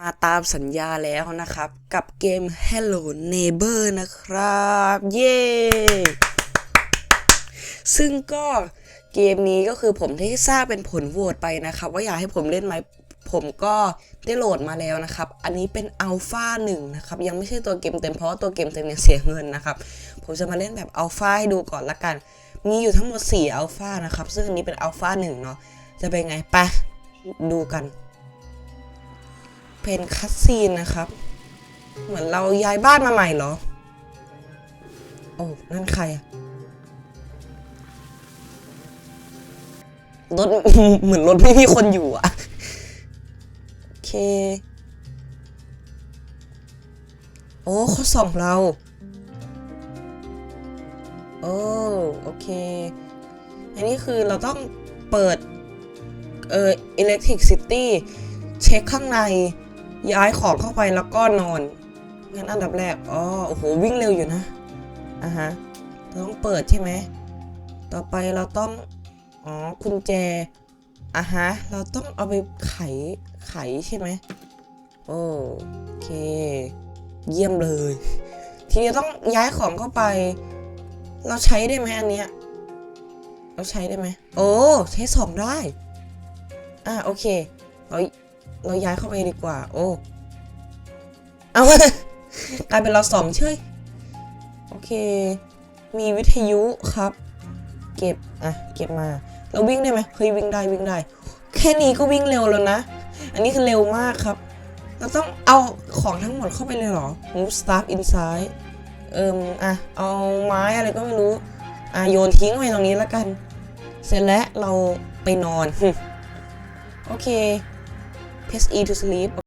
มาตามสัญญาแล้วนะครับ กับเกม Hello Neighbor นะครับ เย้ ซึ่งก็เกมนี้ก็คือผมได้ทราบเป็นผลโหวตไปนะครับ ว่าอยากให้ผมเล่นไหมผมก็ได้โหลดมาแล้วนะครับ อันนี้เป็นอัลฟาหนึ่งนะครับ ยังไม่ใช่ตัวเกมเต็มเพราะตัวเกมเต็มเนี่ยเสียเงินนะครับ ผมจะมาเล่นแบบอัลฟาให้ดูก่อนละกัน มีอยู่ทั้งหมด4อัลฟานะครับ ซึ่งอันนี้เป็นอัลฟาหนึ่งเนาะจะเป็นไงไปดูกัน เป็นคัสซีนนะครับ เหมือนเราย้ายบ้านมาใหม่เหรอ โอ้นั่นใครอะรถเหมือนรถไม่มีคนอยู่อะโอเค โอ้เขาส่องเรา โอ้โอเค อันนี้คือเราต้องเปิด เอ่อ Electric City เช็คข้างใน ย้ายของเข้าไปแล้วก็นอน งั้นอันดับแรก อ๋อ โอ้โห วิ่งเร็วอยู่นะ อะฮะเราต้องเปิดใช่ไหม ต่อไปเราต้อง อ๋อ กุญแจ อะฮะ เราต้องเอาไปไข ไขใช่ไหม โอเค เยี่ยมเลย ทีนี้ต้องย้ายของเข้าไป เราใช้ได้ไหมอันเนี้ย เราใช้ได้ไหม โอ้ ใช้สองได้ อะโอเค เรา เราย้ายเข้าไปดีกว่า โอ้เอากลายเป็นเราสองเฉยโอเค มีวิทยุครับ เก็บ อะ เก็บมา เราวิ่งได้ไหมเฮ้ยวิ่งได้วิ่งได้ แค่นี้ก็วิ่งเร็วแล้วนะ อันนี้คือเร็วมากครับ เราต้องเอาของทั้งหมดเข้าไปเลยเหรอ move stuff inside เอิมอะ เอาไม้อะไรก็ไม่รู้ อะ โยนทิ้งไว้ตรงนี้แล้วกัน เสร็จแล้วเราไปนอน โอเค press E to sleep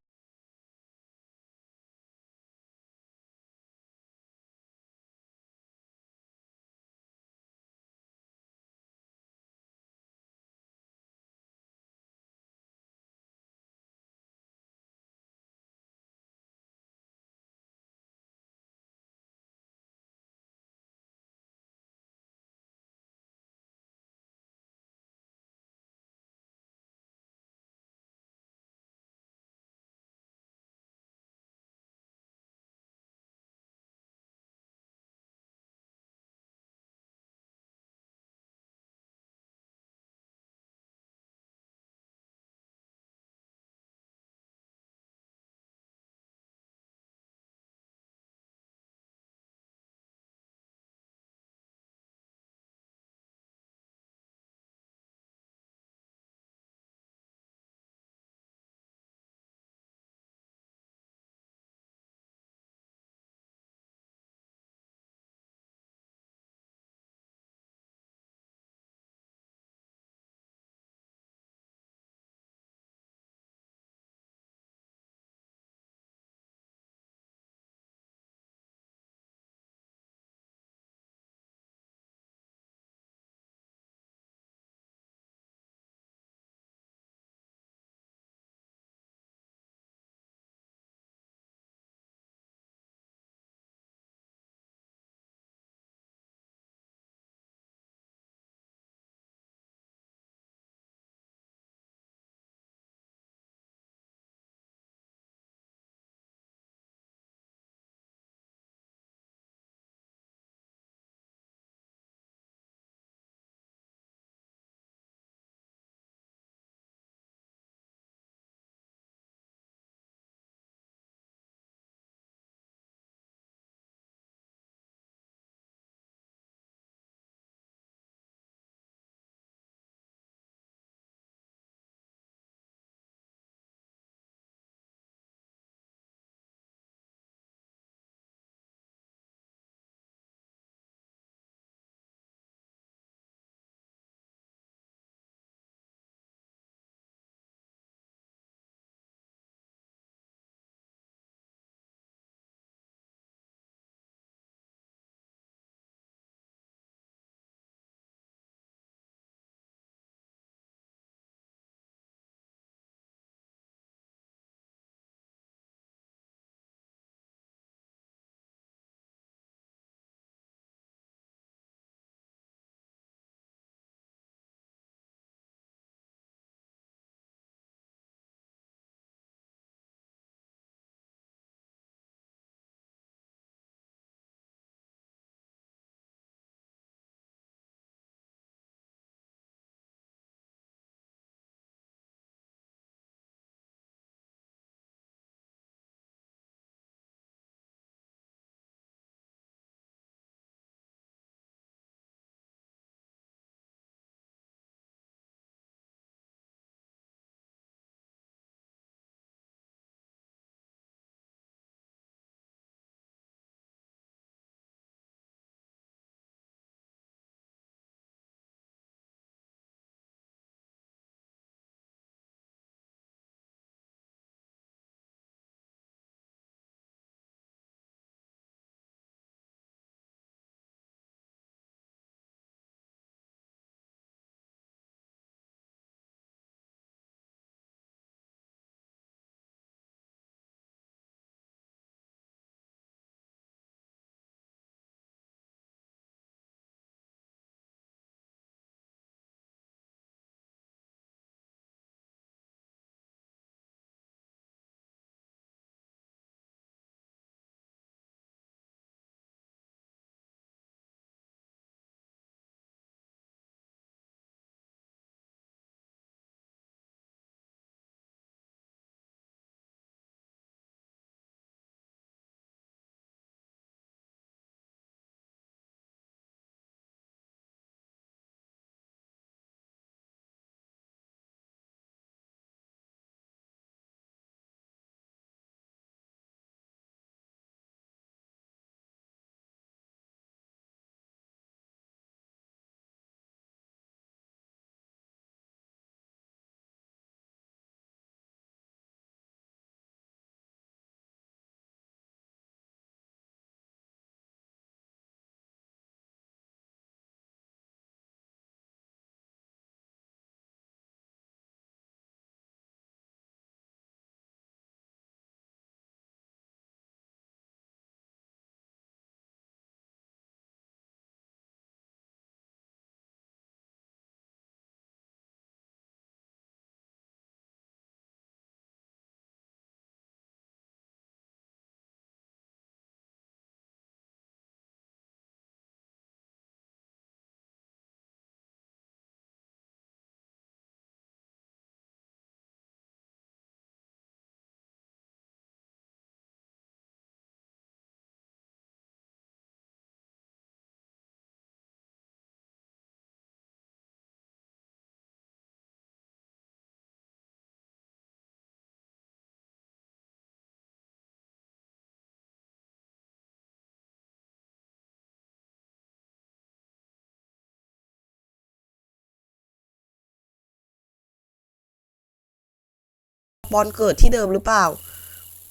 บอลเกิดที่เดิมหรือเปล่า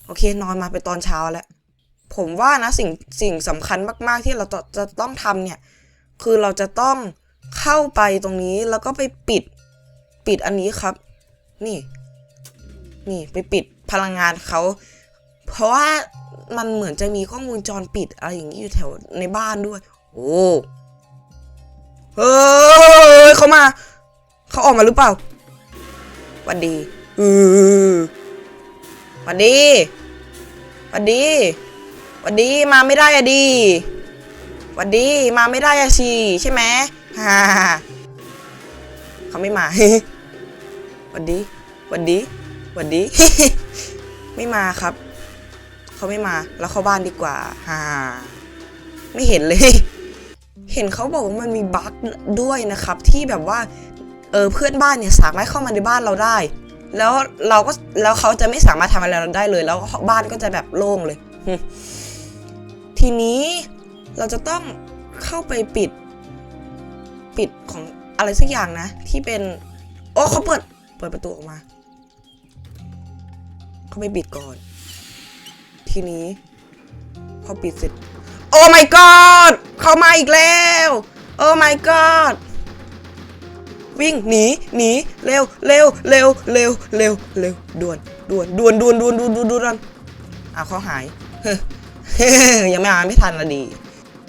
โอเคนอนมาไปนตอนเช้าแล้ว ผมว่านะสิ่งสิ่งสำคัญมาก ๆ ที่เราจะจะต้องทำเนี่ย คือเราจะต้องเข้าไปตรงนี้แล้วก็ไปปิดปิดอันนี้ครับ นี่ นี่ไปปิดพลังงานเขา เพราะว่ามันเหมือนจะมีกล้องวงจรปิดอะไรอย่างนี้อยู่แถวในบ้านด้วย โอ้เฮ้ยเขามา เขาออกมาหรือเปล่าวันดี อือวันดีวันดีวันดีมาไม่ได้อะดีวันดีมาไม่ได้อะชีใช่ไหมฮ่าเขาไม่มาวันดีวันดีวันดีไม่มาครับ เขาไม่มาแล้วเข้าบ้านดีกว่าฮ่าไม่เห็นเลย เห็นเขาบอกว่ามันมีบั๊กด้วยนะครับ ที่แบบว่า เออเพื่อนบ้านเนี่ยสามารถเข้ามาในบ้านเราได้ แล้วเราก็แล้วเขาจะไม่สามารถทำอะไรเราได้เลย แล้วบ้านก็จะแบบโล่งเลย ทีนี้เราจะต้องเข้าไปปิด ปิดของอะไรสักอย่างนะ ที่เป็น โอ้เขาเปิด เปิดประตูออกมา เขาไปปิดก่อน ทีนี้พอปิดเสร็จ โอ้ my god เขามาอีกแล้ว โอ้ my god วิ่งหนีหนีเร็วเร็วเร็วเร็วเร็วเร็วด่วนด่วนด่วนด่วนด่วนด่วนด่วนด่วนด่วนอ้าวเขาหายเฮ้ยยังไม่มาไม่ทันละดี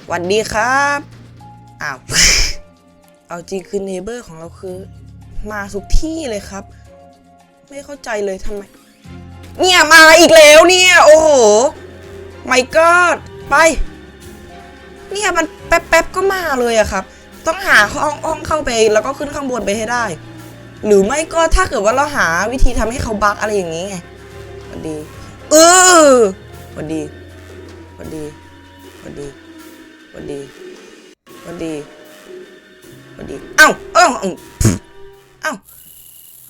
หวันดีครับอ้าวเอาจริงคือเนเบอร์ของเราคือ มาทุกที่เลยครับ ไม่เข้าใจเลยทำไม เนี่ยมาอีกแล้วเนี่ย โอ้โห my god ไป เนี่ยมันแป๊บๆก็มาเลยอะครับ ต้องหาห้องห้องเข้าไปแล้วก็ขึ้นข้างบนไปให้ได้ หรือไม่ก็ถ้าเกิดว่าเราหาวิธีทำให้เขาบักอะไรอย่างนี้ไงวัสดี เออวัสดีวัสดีวัสดีวัสดีวัสดีวัสดีเอ้าเอ้าเอ้า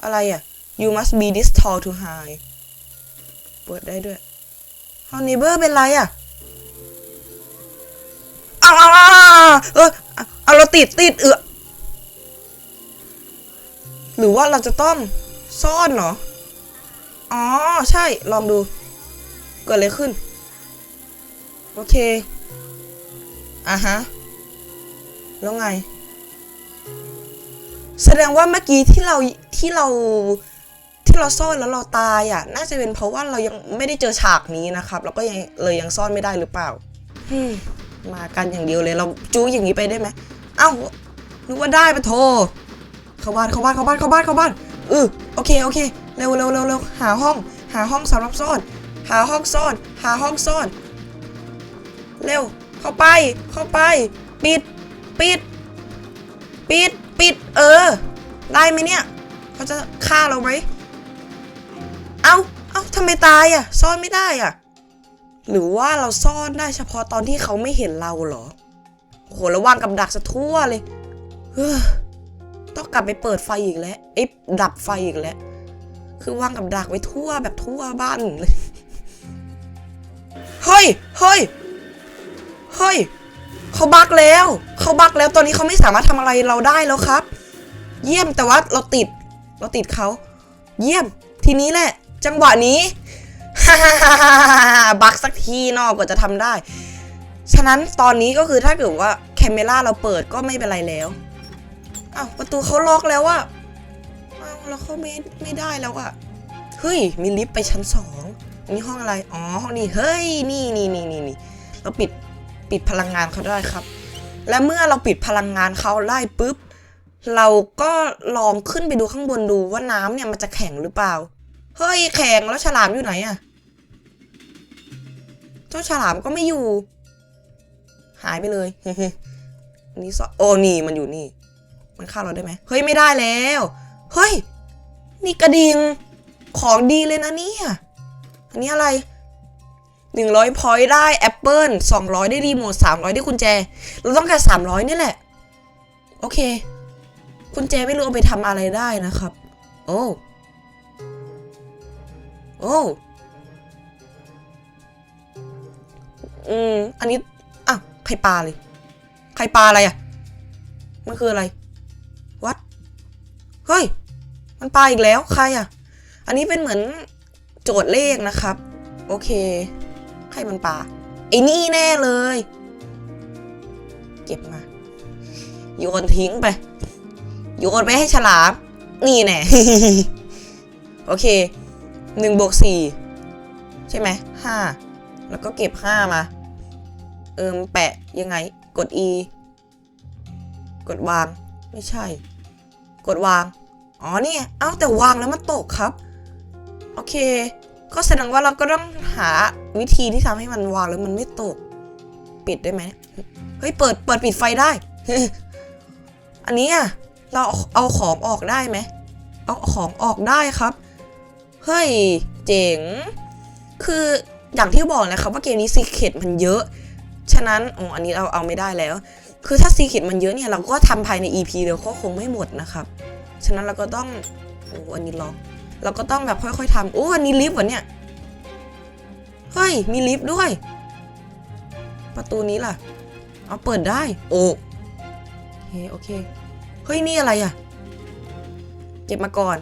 อะไรอะ you must be this tall to high เปิดได้ด้วยฮอน i เบอร์เป็นไรอะ เอาเอาเอาเออ เอาเอาเราติดติดเออหรือว่าเราจะต้องซ่อนเหรอ อ๋อ ใช่ ลองดู เกิดอะไรขึ้น โอเค อะฮะ แล้วไง แสดงว่าเมื่อกี้ที่เราที่เราที่เราซ่อนแล้วเราตายอะ น่าจะเป็นเพราะว่าเรายังไม่ได้เจอฉากนี้นะครับ แล้วก็ยังเลยยังซ่อนไม่ได้หรือเปล่าฮึมมากันอย่างเดียวเลย เราจู้อย่างนี้ไปได้ไหม เอ้านึกว่าได้ปะโทเข้าบ้านเข้าบ้านเข้าบ้านเข้าบ้านเข้าบ้านเออโอเคโอเคเร็วเร็วเร็วเร็วหาห้อง หาห้องสำหรับซ่อน หาห้องซ่อน หาห้องซ่อน เร็ว เข้าไป เข้าไป ปิด ปิด ปิด ปิด เออ ได้ไหมเนี่ย เขาจะฆ่าเราไหม เอ้า เอ้าทำไมตายอะ ซ่อนไม่ได้อะ หรือว่าเราซ่อนได้เฉพาะตอนที่เขาไม่เห็นเราเหรอ โหแล้ววางกับดักซะทั่วเลยเฮ้อต้องกลับไปเปิดไฟอีกแล้วเอ๊ะดับไฟอีกแล้ว คือว่างกับดักไว้ทั่วแบบทั่วบ้านเลย เฮ้ย เฮ้ย เฮ้ย เขาบักแล้ว เขาบักแล้ว ตอนนี้เขาไม่สามารถทำอะไรเราได้แล้วครับ เยี่ยมแต่ว่าเราติด เราติดเขา เยี่ยม ทีนี้แหละ จังหวะนี้ บักสักทีนอกกว่าจะทำได้ ฉะนั้นตอนนี้ก็คือถ้าเกิดว่า เมล่าเราเปิดก็ไม่เป็นไรแล้วอ้าวประตูเขาล็อกแล้วอะอ้าวเราเข้าไม่ไม่ได้แล้วอะเฮ้ยมีลิฟต์ไปชั้นสองนี่ห้องอะไร อ๋อห้องนี้เฮ้ย นี่นี่นี่นี่นี่เราปิดปิดพลังงานเขาได้ครับ และเมื่อเราปิดพลังงานเขาได้ปุ๊บ เราก็ลองขึ้นไปดูข้างบนดูว่าน้ำเนี่ยมันจะแข็งหรือเปล่า เฮ้ยแข็งแล้วฉลามอยู่ไหนอะเจ้าฉลามก็ไม่อยู่ หายไปเลย นนี้ซอโอ้นี่มันอยู่นี่ มันฆ่าเราได้ไหมเฮ้ยไม่ได้แล้ว เฮ้ย นี่กระดิ่งของดีเลยนะเนี่ย อันนี้อะไรหนึ่งร้อยพอยต์ได้แอปเปิลสองร้อยได้รีโมทสามร้อยได้กุญแจ เราต้องการสามร้อยนี่แหละ โอเค กุญแจไม่รู้เอาไปทำอะไรได้นะครับ โอ้โอ้อืม อันนี้ อะ ใครปลาเลย ใครปลาอะไรอะ มันคืออะไร วัด เฮ้ย มันปลาอีกแล้วใครอะ อันนี้เป็นเหมือนโจทย์เลขนะครับ โอเคให้มันปลาไอ้นี่แน่เลย เก็บมา โยนทิ้งไป โยนไปให้ฉลาม นี่แน่ โอเคหนึ่งบวกสี่ใช่ไหมห้าแล้วก็เก็บห้ามา เอิมแปะยังไง กด e กดวาง ไม่ใช่ กดวาง อ๋อนี่เอ้าแต่วางแล้วมันตกครับ โอเค ก็แสดงว่าเราก็ต้องหาวิธีที่ทำให้มันวางแล้วมันไม่ตก ปิดได้ไหมเฮ้ย เปิด เปิดปิดไฟได้ อันนี้อะเราเอาเอาของออกได้ไหม เอาของออกได้ครับ เฮ้ย เจ๋ง คืออย่างที่บอกนะครับว่าเกมนี้ซีเคดมันเยอะ ฉะนั้นอ๋ออันนี้เราเอาไม่ได้แล้ว คือถ้าซีเคดมันเยอะเนี่ยเราก็ทำภายใน EP เดียวก็คงไม่หมดนะครับ ฉะนั้นเราก็ต้องโอ้อันนี้ล็อกเราก็ต้องแบบค่อยๆทำโอ้อันนี้ลิฟต์วะเนี่ยเฮ้ยมีลิฟต์ด้วย ประตูนี้ล่ะเอาเปิดได้ โอ้โอเคโอเคเฮ้ยนี่อะไรอะเก็บมาก่อน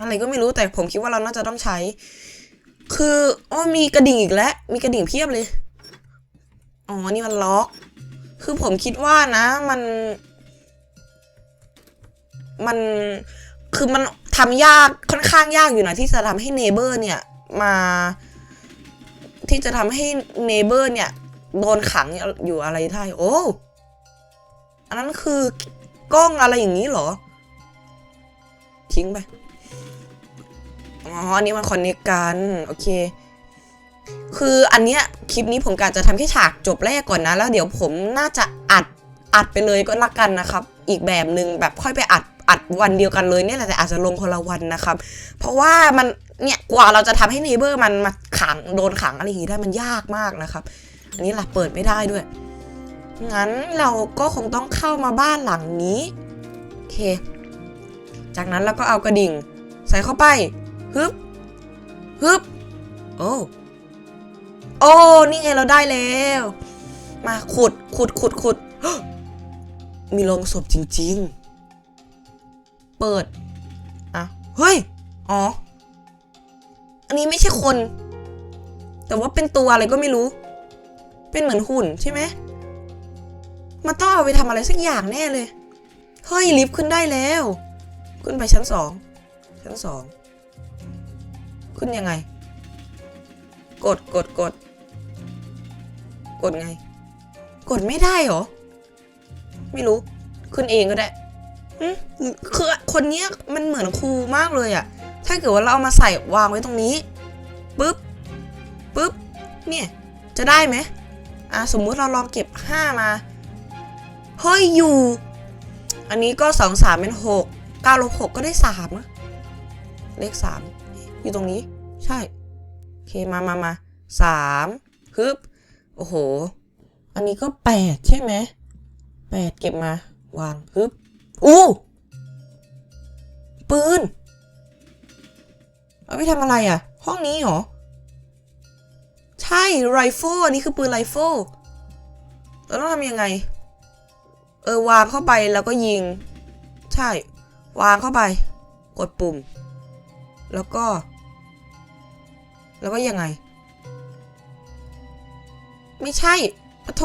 อะไรก็ไม่รู้แต่ผมคิดว่าเราน่าจะต้องใช้ คืออ๋อมีกระดิ่งอีกแล้ว มีกระดิ่งเพียบเลย อ๋อ นี่มันล็อก คือผมคิดว่านะมัน มันคือมันทำยากค่อนข้างยากอยู่นะที่จะทำให้เนเบอร์เนี่ย มา ที่จะทำให้เนเบอร์เนี่ยโดนขังอยู่อะไรได้โอ้อันนั้นคือกล้องอะไรอย่างนี้เหรอ ทิ้งไป อ๋อ อันนี้มันคอนเนคกัน โอเค คืออันเนี้ยคลิปนี้ผมกะจะทำแค่ฉากจบแรกก่อนนะ แล้วเดี๋ยวผมน่าจะอัดอัดไปเลยก็ละกันนะครับ อีกแบบหนึ่งแบบค่อยไปอัดอัดวันเดียวกันเลยเนี่ยแหละแต่อาจจะลงคนละวันนะครับ เพราะว่ามันเนี่ยกว่าเราจะทำให้เนเบอร์มันมาขังโดนขังอะไรอย่างงี้ได้มันยากมากนะครับ อันนี้หลักเปิดไม่ได้ด้วย งั้นเราก็คงต้องเข้ามาบ้านหลังนี้โอเค จากนั้นเราก็เอากระดิ่ง ใส่เข้าไปฮึบฮึบโอ้ โอ้นี่ไงเราได้แล้ว มาขุดขุดขุดขุดมีโลงศพจริง ๆ เปิดอะเฮ้ย อ๋อ อันนี้ไม่ใช่คน แต่ว่าเป็นตัวอะไรก็ไม่รู้ เป็นเหมือนหุ่นใช่ไหมมันต้องเอาไปทำอะไรสักอย่างแน่เลย เฮ้ย ลิฟต์ขึ้นได้แล้ว ขึ้นไปชั้นสอง ชั้นสอง ขึ้นยังไง กดกดกด กดไง กดไม่ได้เหรอ ไม่รู้ ขึ้นเองก็ได้คือคนเนี้ยมันเหมือนครูมากเลยอะถ้าเกิดว่าเราเอามาใส่วางไว้ตรงนี้ปึ๊บปึ๊บเนี่ย จะได้ไหมอะสมมุติเราลองเก็บห้ามาเฮ้ยอยู่ อันนี้ก็สองสามเป็นหกเก้าลบหกก็ได้สามอะเลขสามอยู่ตรงนี้ ใช่ โอเคมามามาสามฮึบ โอ้โห อันนี้ก็แปดใช่ไหมแปดเก็บมาวางฮึบอู้ปืนเอาไปทำอะไรอะ ห้องนี้เหรอ ใช่ไรเฟิลอันนี้คือปืนไรเฟิลเราต้องทำยังไง เออ วางเข้าไปแล้วก็ยิง ใช่ วางเข้าไป กดปุ่ม แล้วก็ แล้วก็ยังไง ไม่ใช่ปะโท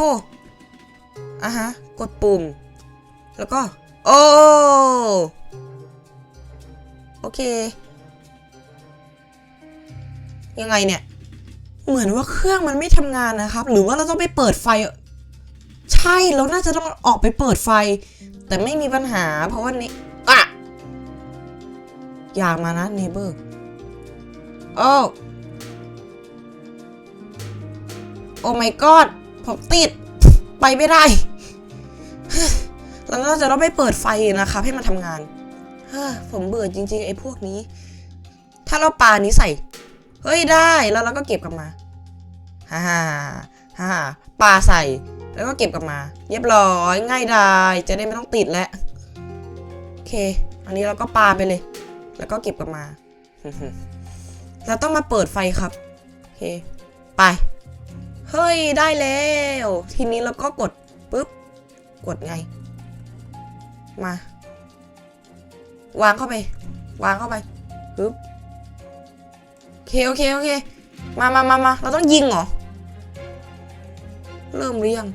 อะฮะ กดปุ่ม แล้วก็ โอ้โอเค ยังไงเนี่ย เหมือนว่าเครื่องมันไม่ทำงานนะครับ หรือว่าเราต้องไปเปิดไฟ ใช่เราน่าจะต้องออกไปเปิดไฟ แต่ไม่มีปัญหา เพราะว่านี่อะอย่ามานะเนเบอร์โอ้ โอ้ my god ผมติด ไปไม่ได้เราน่าจะต้องไปเปิดไฟนะครับให้มันทำงานเฮ้อผมเบื่อจริงๆ ไอ้พวกนี้ ถ้าเราปานี้ใส่ เฮ้ยได้ แล้วเราก็เก็บกลับมาฮ่าฮ่าฮ่าปาใส่ แล้วก็เก็บกลับมา เรียบร้อย ง่ายดายจะได้ไม่ต้องติดแล้ว โอเค อันนี้เราก็ปาไปเลย แล้วก็เก็บกลับมา เราต้องมาเปิดไฟครับ โอเค ไป เฮ้ยได้แล้ว ทีนี้เราก็กดปุ๊บ กดไง มา วางเข้าไป วางเข้าไปปึ๊บโอเคโอเคโอเค มามามามาเราต้องยิงเหรอ เริ่มหรือยัง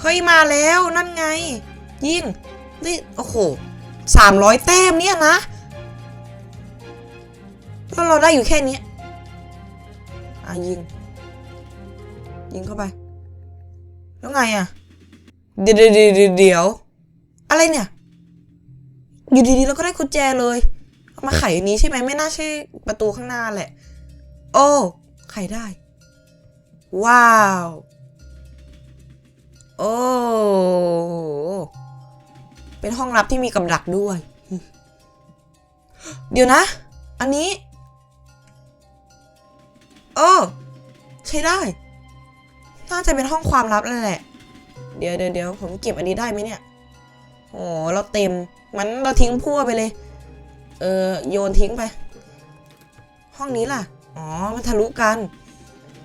เฮ้ยมาแล้วนั่นไง ยิงนี่โอ้โหสามร้อยแต้มเนี่ยนะแล้วเราได้อยู่แค่นี้อะยิง ยิงเข้าไป แล้วไงอะเดี๋ยวเดี๋ยวเดี๋ยวเดี๋ยวเดี๋ยว อะไรเนี่ย อยู่ดีๆเราก็ได้กุญแจเลยเอามาไขอันนี้ใช่ไหมไม่น่าใช่ประตูข้างหน้าแหละ โอ้ ไขได้ ว้าว โอ้ เป็นห้องลับที่มีกับดักด้วย เดี๋ยวนะ อันนี้ โอ้ ใช้ได้ น่าจะเป็นห้องความลับแล้วแหละ เดี๋ยวเดี๋ยวเดี๋ยวผมเก็บอันนี้ได้ไหมเนี่ย โอ้เราเต็ม มันเราทิ้งพั่วไปเลย เออโยนทิ้งไป ห้องนี้ล่ะ อ๋อ มันทะลุกัน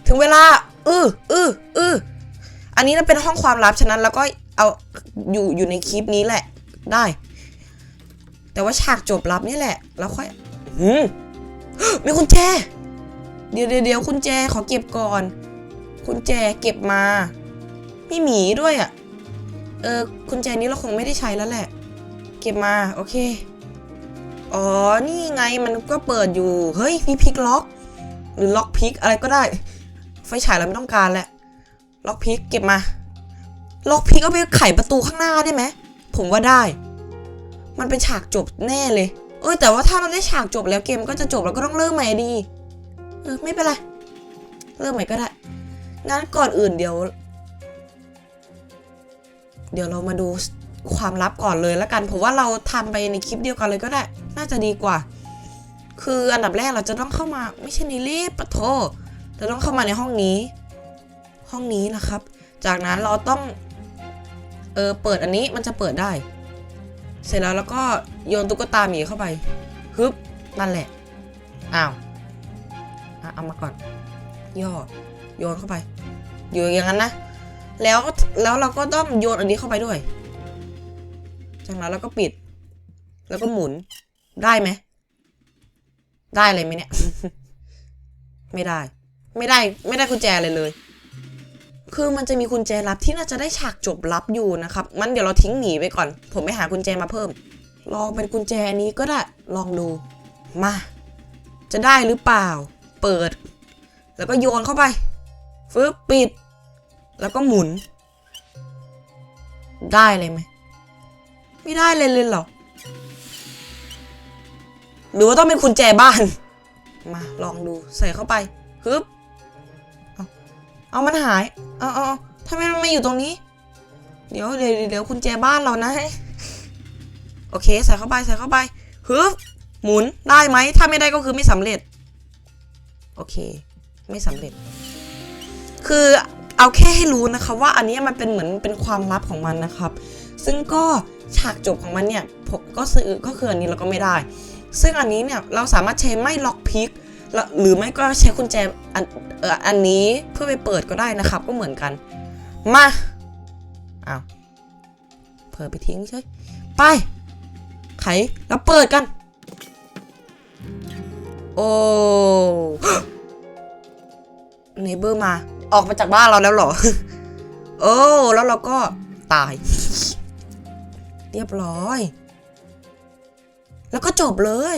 ถึงเวลา อืออืออืออันนี้น่ะเป็นห้องความลับฉะนั้นแล้วก็เอาอยู่อยู่ในคลิปนี้แหละ ได้ แต่ว่าฉากจบลับนี่แหละ แล้วค่อย อืมมีกุญแจ เดี๋ยวเดี๋ยวเดี๋ยวกุญแจขอเก็บก่อน กุญแจเก็บมา มีหมีด้วยอะ่ะ เออกุญแจนี้เราคงไม่ได้ใช้แล้วแหละ เก็บมาโอเค อ๋อ นี่ไงมันก็เปิดอยู่ เฮ้ยมีพลิกล็อก หรือล็อกพลิกอะไรก็ได้ ไฟฉายเราไม่ต้องการแหล้วล็อกพลิกเก็บมา ล็อกพลิกเอาไปไขประตูข้างหน้าได้ไหม ผมว่าได้ มันเป็นฉากจบแน่เลย เออแต่ว่าถ้ามันได้ฉากจบแล้วเกมก็จะจบแล้วก็ต้องเริ่มใหม่ดี เออไม่เป็นไร เริ่มใหม่ก็ได้ งั้นก่อนอื่นเดี๋ยว เดี๋ยวเรามาดูความลับก่อนเลยแล้วกันผมว่าเราทำไปในคลิปเดียวกันเลยก็ได้ น่าจะดีกว่า คืออันดับแรกเราจะต้องเข้ามา ไม่ใช่ในลิฟต์ปะโทเราต้องเข้ามาในห้องนี้ ห้องนี้นะครับ จากนั้นเราต้อง เออเปิดอันนี้มันจะเปิดได้ เสร็จแล้วแล้วก็โยนตุ๊กตาหมีเข้าไปฮึบนั่นแหละอ้าวเอามาก่อน ย่อ โยนเข้าไป อยู่อย่างนั้นนะ แล้วแล้วเราก็ต้องโยนอันนี้เข้าไปด้วย จากนั้นเราก็ปิด แล้วก็หมุนได้ไหม ได้เลยไหมเนี่ย ไม่ได้ ไม่ได้ ไม่ได้กุญแจเลยเลย คือมันจะมีกุญแจลับที่น่าจะได้ฉากจบลับอยู่นะครับ มันเดี๋ยวเราทิ้งหนีไปก่อน ผมไปหากุญแจมาเพิ่ม ลองเป็นกุญแจนี้ก็ได้ ลองดู มา จะได้หรือเปล่า เปิด แล้วก็โยนเข้าไป ฟึบปิด แล้วก็หมุน ได้เลยไหม ไม่ได้เลยเลยเหรอ หรือว่าต้องเป็นกุญแจบ้าน มาลองดูใส่เข้าไปฮึบเอาเอามันหาย เอาเอาเอทำไมมันมาอยู่ตรงนี้ เดี๋ยวเดี๋ยวเดี๋ยวกุญแจบ้านเรานะ โอเค ใส่เข้าไปใส่เข้าไปฮึบหมุนได้ไหม ถ้าไม่ได้ก็คือไม่สำเร็จ โอเค ไม่สำเร็จ คือเอาแค่ให้รู้นะคะว่าอันนี้มันเป็นเหมือนเป็นความลับของมันนะครับ ซึ่งก็ฉากจบของมันเนี่ยผมก็ซื้อก็คืออันนี้เราก็ไม่ได้ ซึ่งอันนี้เนี่ยเราสามารถใช้ไม่ล็อกพิกหรือไม่ก็ใช้กุญแจอันเอออันนี้เพื่อไปเปิดก็ได้นะครับ ก็เหมือนกัน มาอ้าวเปิดไปทิ้งใช่ไปไขแล้วเปิดกัน โอ้เนเบอร์มา ออกมาจากบ้านเราแล้วเหรอ โอ้แล้วเราก็ตาย เรียบร้อย แล้วก็จบเลย